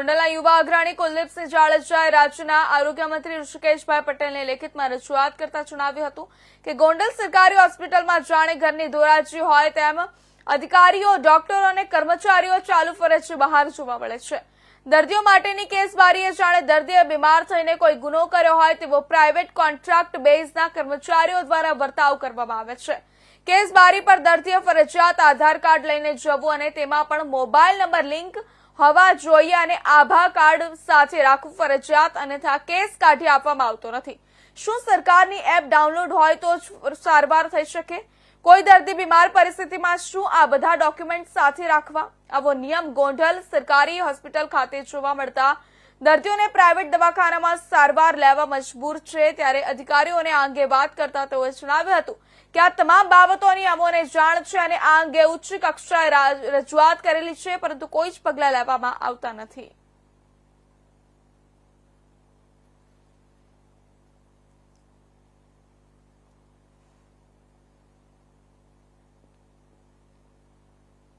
ગોંડલના યુવા અગ્રણી કુલદીપસિંહ જાડેજાએ રાજ્યના આરોગ્ય મંત્રી ઋષિકેશભાઈ પટેલને લેખિતમાં રજૂઆત કરતા જણાવ્યું હતું કે ગોંડલ સરકારી હોસ્પિટલમાં જાણે ઘરની ધોરાજી હોય તેમ અધિકારીઓ, ડોક્ટરો અને કર્મચારીઓ ચાલુ ફરજ બહાર જોવા મળે છે. દર્દીઓ માટેની કેસબારીએ જાણે દર્દીએ બીમાર થઈને કોઈ ગુનો કર્યો હોય તેવો પ્રાઇવેટ કોન્ટ્રાક્ટ બેઝના કર્મચારીઓ દ્વારા વર્તાવ કરવામાં આવે છે. કેસબારી પર દર્દીએ ફરજિયાત આધાર કાર્ડ લઈને જવું અને તેમાં પણ મોબાઈલ નંબર, લિંક હોવા જોઈએ અને આભા કાર્ડ સાથે રાખવું ફરજિયાત અન્યથા કેસ કાઢી આપવામાં આવતો નથી. શું સરકારની એપ ડાઉનલોડ હોય તો જ સારવાર થઈ શકે? કોઈ દર્દી બીમાર પરિસ્થિતિમાં શું આ બધા ડોક્યુમેન્ટ સાથે રાખવા? આવો નિયમ ગોંડલ સરકારી હોસ્પિટલ ખાતે જોવા મળતા દર્દીઓને પ્રાઇવેટ દવાખાનામાં સારવાર લેવા મજબૂર છે ત્યારે અધિકારીઓને આ અંગે વાત કરતા તેઓએ જણાવ્યું હતું કે આ તમામ બાબતોની અમોને જાણ છે અને આ અંગે ઉચ્ચ કક્ષાએ રજૂઆત કરેલી છે, પરંતુ કોઈ જ પગલાં લેવામાં આવતા નથી.